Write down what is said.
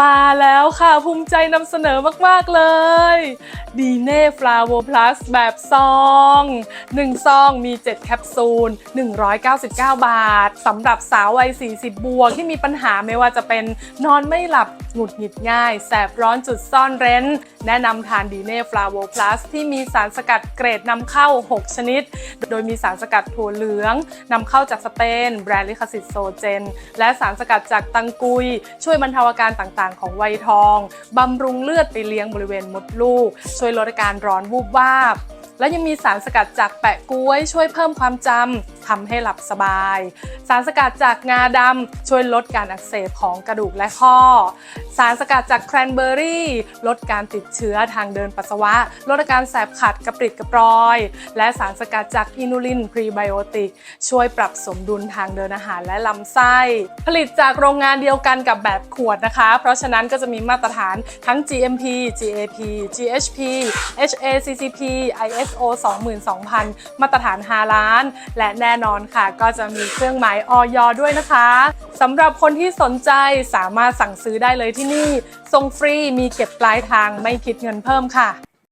มาแล้วค่ะ ภูมิใจนำเสนอมาก ๆ เลยดีเน่ฟลาโวพลัสแบบซอง 1 ซองมี 7 แคปซูล 199 บาทสำหรับสาววัย 40 บวกที่มีปัญหาไม่ว่าจะเป็นนอนไม่หลับ หงุดหงิดง่าย แสบร้อนจุดซ่อนเร้น แนะนำทานดีเน่ฟลาโวพลัสที่มีสารสกัดเกรดนำเข้า 6 ชนิด โดยมีสารสกัดถั่วเหลืองนำเข้าจากสเปน แบรนด์ลิขสิทธิ์โซเจน และสารสกัดจากตังกุย ช่วยบรรเทาอาการต่างๆ ของวัยทองบำรุงเลือดไปเลี้ยงบริเวณมดลูก ช่วยลดอาการร้อนวูบวาบ และยังมีสารสกัดจากแปะกล้วยช่วยเพิ่มความจำ ทำให้หลับสบาย สารสกัดจากงาดำช่วยลดการอักเสบของกระดูกและข้อ สารสกัดจากแครนเบอร์รี่ลดการติดเชื้อทางเดินปัสสาวะ ลดอาการแสบขัดกระปริดกระปรอย และสารสกัดจากอินูลินพรีไบโอติกช่วยปรับสมดุลทางเดินอาหารและลำไส้ ผลิตจากโรงงานเดียวกันกับแบบขวดนะคะ เพราะฉะนั้นก็จะมีมาตรฐานทั้ง GMP GAP GHP HACCP ISO 22000 มาตรฐาน5ล้าน และแน่นอนค่ะ ก็จะมีเครื่องหมายออยด้วยนะคะสำหรับคนที่สนใจสามารถสั่งซื้อได้เลยที่นี่ส่งฟรีมีเก็บปลายทางไม่คิดเงินเพิ่มค่ะ